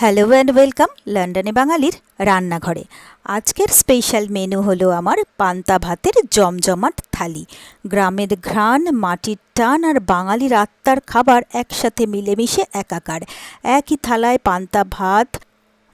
Hello and welcome লন্ডনে বাঙালির রান্নাঘরে আজকের স্পেশাল মেনু হলো আমার পান্তা ভাতের জমজমাট থালি গ্রামের ঘ্রাণ মাটির টান আর বাঙালির আত্মার খাবার একসাথে মিলেমিশে একাকার একই থালায় পান্তা ভাত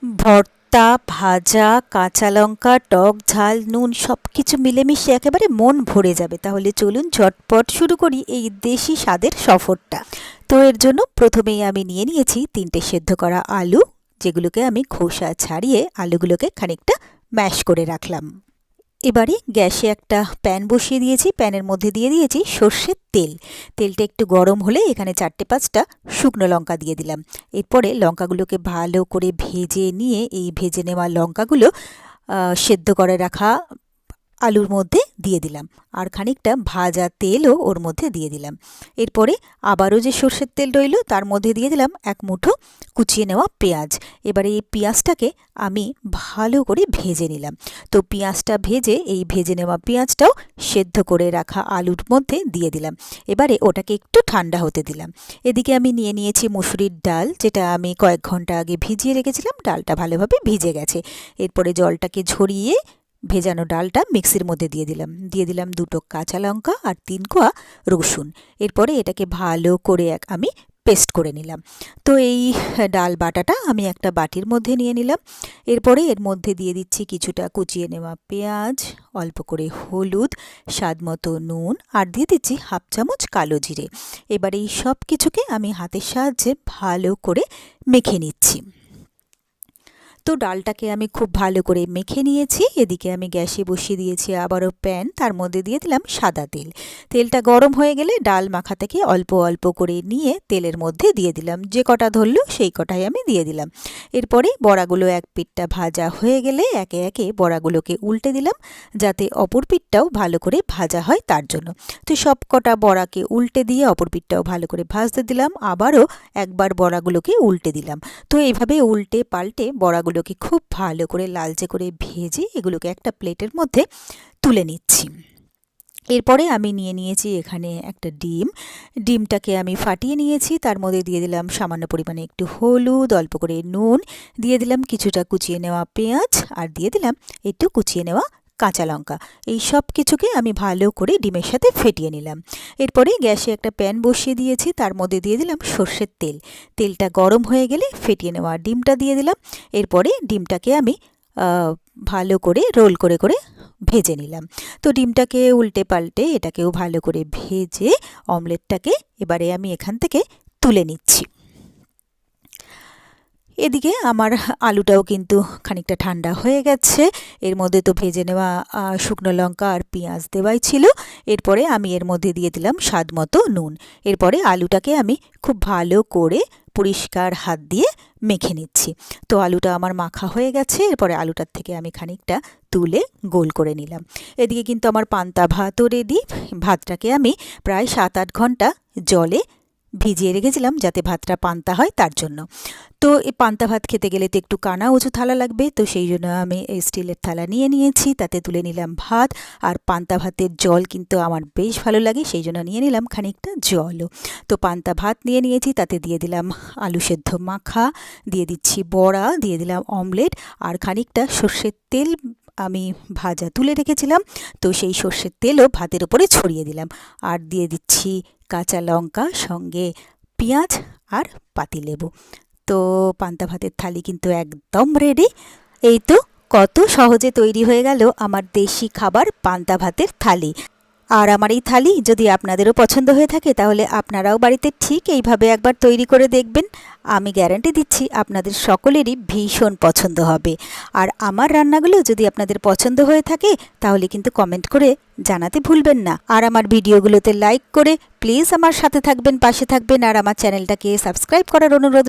ভর্তা ভাজা কাঁচা লঙ্কা টক ঝাল নুন সব কিছু মিলেমিশে একেবারে মন ভরে যাবে তাহলে চলুন ঝটপট শুরু করি এই দেশি স্বাদের সফরটা তো এর জন্য প্রথমেই আমি নিয়ে নিয়েছি তিনটে সেদ্ধ করা আলু যেগুলোকে আমি খোসা ছাড়িয়ে আলুগুলোকে খানিকটা ম্যাশ করে রাখলাম। এবারে গ্যাসে একটা প্যান বসিয়ে দিয়েছি। প্যানের মধ্যে দিয়ে দিয়েছি সর্ষের তেল। তেলটা একটু গরম হলে এখানে চারটে পাঁচটা শুকনো লঙ্কা দিয়ে দিলাম। এরপরে লঙ্কাগুলোকে ভালো করে ভেজে নিয়ে এই ভেজে নেওয়া লঙ্কাগুলো সেদ্ধ করে রাখা আলুর মধ্যে দিয়ে দিলাম। আর খানিকটা ভাজা তেলও ওর মধ্যে দিয়ে দিলাম। এরপরে আবারও যে সর্ষের তেল রইল, তার মধ্যে দিয়ে দিলাম এক মুঠো কুচিয়ে নেওয়া পেঁয়াজ। এবারে এই পেঁয়াজটাকে আমি ভালো করে ভেজে নিলাম। তো পেঁয়াজটা ভেজে, এই ভেজে নেওয়া পেঁয়াজটাও সেদ্ধ করে রাখা আলুর মধ্যে দিয়ে দিলাম। এবারে ওটাকে একটু ঠান্ডা হতে দিলাম। এদিকে আমি নিয়ে নিয়েছি মুসুরির ডাল, যেটা আমি কয়েক ঘণ্টা আগে ভিজিয়ে রেখেছিলাম। ডালটা ভালোভাবে ভিজে গেছে। এরপরে জলটাকে ঝরিয়ে ভেজানো ডালটা মিক্সির মধ্যে দিয়ে দিলাম। দিয়ে দিলাম দুটো কাঁচা লঙ্কা আর তিন কোয়া রসুন। এরপরে এটাকে ভালো করে এক আমি পেস্ট করে নিলাম। তো এই ডাল বাটাটা আমি একটা বাটির মধ্যে নিয়ে নিলাম। এরপরে এর মধ্যে দিয়ে দিচ্ছি কিছুটা কুচিয়ে নেওয়া পেঁয়াজ, অল্প করে হলুদ, স্বাদ মতো নুন আর দিয়ে দিচ্ছি হাফ চামচ কালো জিরে। এবার এই সব কিছুকে আমি হাতের সাহায্যে ভালো করে মেখে নিচ্ছি। তো ডালটাকে আমি খুব ভালো করে মেখে নিয়েছি। এদিকে আমি গ্যাসে বসিয়ে দিয়েছি আবারও প্যান। তার মধ্যে দিয়ে দিলাম সাদা তেল। তেলটা গরম হয়ে গেলে ডাল মাখা থেকে অল্প অল্প করে নিয়ে তেলের মধ্যে দিয়ে দিলাম। যে কটা ধরলো সেই কটাই আমি দিয়ে দিলাম। এরপরে বড়াগুলো এক পিঠটা ভাজা হয়ে গেলে একে একে বড়াগুলোকে উল্টে দিলাম যাতে অপর পিঠটাও ভালো করে ভাজা হয় তার জন্য। তো সব কটা বড়াকে উল্টে দিয়ে অপর পিঠটাও ভালো করে ভাজতে দিলাম। আবারও একবার বড়াগুলোকে উল্টে দিলাম। তো এইভাবে উল্টে পাল্টে বড়াগুলোকে খুব ভালো করে লালচে করে ভেজে এগুলোকে একটা প্লেটের মধ্যে তুলে নিচ্ছি। এরপরে আমি নিয়ে নিয়েছি এখানে একটা ডিম। ডিমটাকে আমি ফাটিয়ে নিয়েছি, তার মধ্যে দিয়ে দিলাম সামান্য পরিমাণে একটু হলুদ, অল্প করে নুন, দিয়ে দিলাম কিছুটা কুচিয়ে নেওয়া পেঁয়াজ, আর দিয়ে দিলাম একটু কুচিয়ে নেওয়া কাঁচা লঙ্কা, এই সব কিছুকে আমি ভালো করে ডিমের সাথে ফেটিয়ে নিলাম। এরপরে গ্যাসে একটা প্যান বসিয়ে দিয়েছি, তার মধ্যে দিয়ে দিলাম সর্ষের তেল। তেলটা গরম হয়ে গেলে ফেটিয়ে নেওয়া ডিমটা দিয়ে দিলাম। এরপরে ডিমটাকে আমি ভালো করে রোল করে করে ভেজে নিলাম। তো ডিমটাকে উল্টে পাল্টে এটাকেও ভালো করে ভেজে অমলেটটাকে এবারে আমি এখান থেকে তুলে নিচ্ছি। এদিকে আমার আলুটাও কিন্তু খানিকটা ঠান্ডা হয়ে গেছে। এর মধ্যে তো ভেজে নেওয়া শুকনো লঙ্কা আর পেঁয়াজ দেওয়াই ছিল। এরপরে আমি এর মধ্যে দিয়ে দিলাম স্বাদ মতো নুন। এরপরে আলুটাকে আমি খুব ভালো করে পরিষ্কার হাত দিয়ে মেখে নিচ্ছি। তো আলুটা আমার মাখা হয়ে গেছে। এরপরে আলুটার থেকে আমি খানিকটা তুলে গোল করে নিলাম। এদিকে কিন্তু আমার পান্তা ভাতও রেডি ভাতটাকে আমি প্রায় সাত আট ঘণ্টা জলে ভিজিয়ে রেখেছিলাম যাতে ভাতটা পান্তা হয় তার জন্য। তো এই পান্তা ভাত খেতে গেলে তো একটু কানা উঁচু থালা লাগবে, তো সেই জন্য আমি এই স্টিলের থালা নিয়ে নিয়েছি, তাতে তুলে নিলাম ভাত আর পান্তা ভাতের জল কিন্তু আমার বেশ ভালো লাগে, সেই জন্য নিয়ে নিলাম খানিকটা জলও। তো পান্তা ভাত নিয়ে নিয়েছি, তাতে দিয়ে দিলাম আলু সেদ্ধ মাখা, দিয়ে দিচ্ছি বড়া, দিয়ে দিলাম অমলেট আর খানিকটা সর্ষের তেল আমি ভাজা তুলে রেখেছিলাম, তো সেই সর্ষের তেলও ভাতের ওপরে ছড়িয়ে দিলাম। আর দিয়ে দিচ্ছি কাঁচা লঙ্কা, সঙ্গে পেঁয়াজ আর পাতিলেবু। তো পান্তা ভাতের থালি কিন্তু একদম রেডি এই তো কত সহজে তৈরি হয়ে গেল আমার দেশি খাবার পান্তা ভাতের থালি। আর আমার এই থালি যদি আপনাদেরও পছন্দ হয়ে থাকে, তাহলে আপনারাও বাড়িতে ঠিক এইভাবে একবার তৈরি করে দেখবেন। আমি গ্যারান্টি দিচ্ছি, আপনাদের সকলেরই ভীষণ পছন্দ হবে। আর আমার রান্নাগুলো যদি আপনাদের পছন্দ হয়ে থাকে, তাহলে কিন্তু কমেন্ট করে জানাতে ভুলবেন না। আর আমার ভিডিওগুলোতে লাইক করে প্লিজ আমার সাথে থাকবেন, পাশে থাকবেন, আর আমার চ্যানেলটাকে সাবস্ক্রাইব করার অনুরোধ